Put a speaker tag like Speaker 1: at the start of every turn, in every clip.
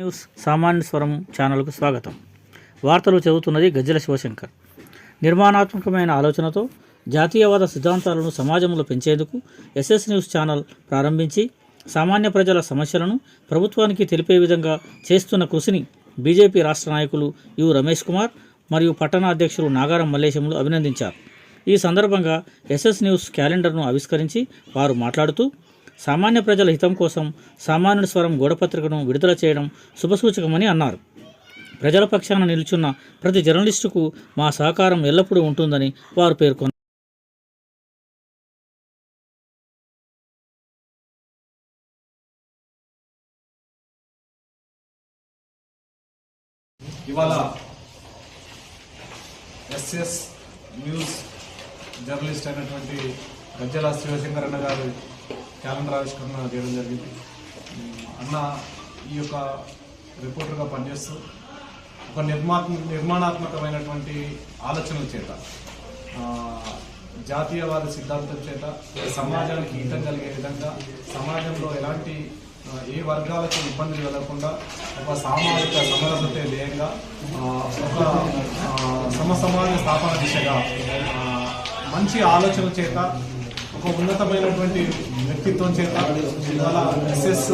Speaker 1: News సామాన్య స్వరం ఛానల్కు స్వాగతం. వార్తలు చదువుతున్నది గజ్జల శివశంకర్. నిర్మాణాత్మకమైన ఆలోచనతో జాతీయవాద సిద్ధాంతాలను సమాజంలో పెంచేందుకు ఎస్ఎస్ న్యూస్ ఛానల్ ప్రారంభించి సామాన్య ప్రజల సమస్యలను ప్రభుత్వానికి తెలిపే విధంగా చేస్తున్న కృషిని బీజేపీ రాష్ట్ర నాయకులు యు. రమేష్ కుమార్ మరియు పట్టణ అధ్యక్షులు నాగారం మల్లేశములు అభినందించారు. ఈ సందర్భంగా ఎస్ఎస్ న్యూస్ క్యాలెండర్ను ఆవిష్కరించి వారు మాట్లాడుతూ సామాన్య ప్రజల హితం కోసం సామాన్యుడి స్వరం గోడపత్రికను విడుదల చేయడం శుభసూచకమని అన్నారు. ప్రజల పక్షాన నిలుచున్న ప్రతి జర్నలిస్టుకు మా సహకారం ఎల్లప్పుడూ ఉంటుందని వారు పేర్కొన్నారు.
Speaker 2: ఇవాళ ఎస్ఎస్ న్యూస్ జర్నలిస్ట్ అయినటువంటి గజ్జల శివశంకర్ అన్న గారు క్యాలెండర్ ఆవిష్కరణ చేయడం జరిగింది. అన్న ఈ యొక్క రిపోర్టర్గా పనిచేస్తూ ఒక నిర్మాత్మ నిర్మాణాత్మకమైనటువంటి ఆలోచనల చేత జాతీయవాద సిద్ధాంతం చేత సమాజానికి హితం కలిగే విధంగా సమాజంలో ఎలాంటి ఏ వర్గాలకు ఇబ్బందులు కలగకుండా ఒక సామాజిక సమరసత ధ్యేయంగా ఒక సమసమాజ స్థాపన దిశగా మంచి ఆలోచన చేత ఒక ఉన్నతమైనటువంటి వ్యక్తిత్వం చేత ఇవాళ ఎస్ఎస్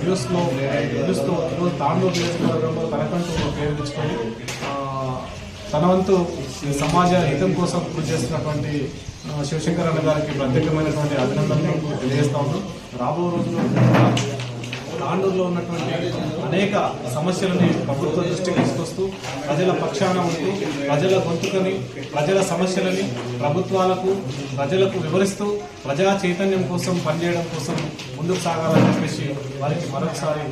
Speaker 2: న్యూస్లో న్యూస్ ఈరోజు తాండూరు నియోజకవర్గంలో తనకంటూ పేరు తెచ్చుకొని తన వంతు సమాజ హితం కోసం కృషి చేస్తున్నటువంటి శివశంకర్ అన్న గారికి ప్రత్యేకమైనటువంటి అభినందనలు తెలియజేస్తా ఉన్నాం. రాబో రోజుల్లో తాండూరులో ఉన్నటువంటి అనేక సమస్యలని ప్రభుత్వ దృష్టికి తీసుకొస్తూ ప్రజల పక్షాన ఉంటూ ప్రజల గొంతుకని ప్రజల సమస్యలని ప్రభుత్వాలకు ప్రజలకు వివరిస్తూ ప్రజా చైతన్యం కోసం పనిచేయడం కోసం ముందుకు సాగాలని చెప్పేసి వారికి మరొకసారి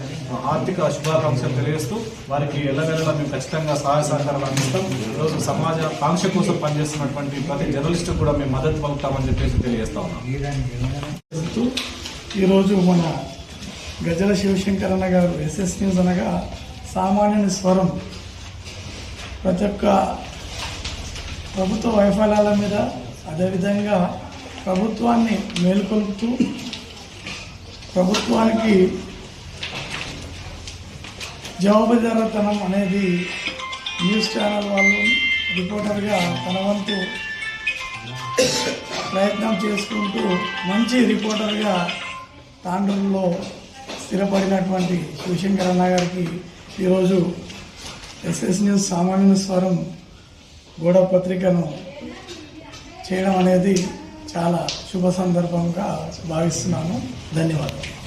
Speaker 2: ఆర్థిక శుభాకాంక్షలు తెలియజేస్తూ వారికి ఎల్లవెల్లలా మేము ఖచ్చితంగా సహాయ సహకారాలు అందిస్తాం. ఈరోజు సమాజ కాంక్ష కోసం పనిచేస్తున్నటువంటి ప్రతి జర్నలిస్టు కూడా మేము మద్దతు పలుకుతామని చెప్పేసి తెలియజేస్తా ఉన్నాం.
Speaker 3: ఈరోజు మన గజల శివశంకర్ గారు ఎస్ఎస్ న్యూస్ అనగా సామాన్యుని స్వరం. ప్రతి ఒక్క ప్రభుత్వ వైఫల్యాల మీద అదేవిధంగా ప్రభుత్వాన్ని మేల్కొల్పుతూ ప్రభుత్వానికి జవాబుదారతనం అనేది న్యూస్ ఛానల్ వాళ్ళు రిపోర్టర్గా తన వంతు ప్రయత్నం చేసుకుంటూ మంచి రిపోర్టర్గా తాండూరులో స్థిరపడినటువంటి శివశంకర్ అన్న గారికి ఈరోజు ఎస్ఎస్ న్యూస్ సామాన్య స్వరం గోడ పత్రికను చేయడం అనేది చాలా శుభ సందర్భంగా భావిస్తున్నాను ధన్యవాదాలు.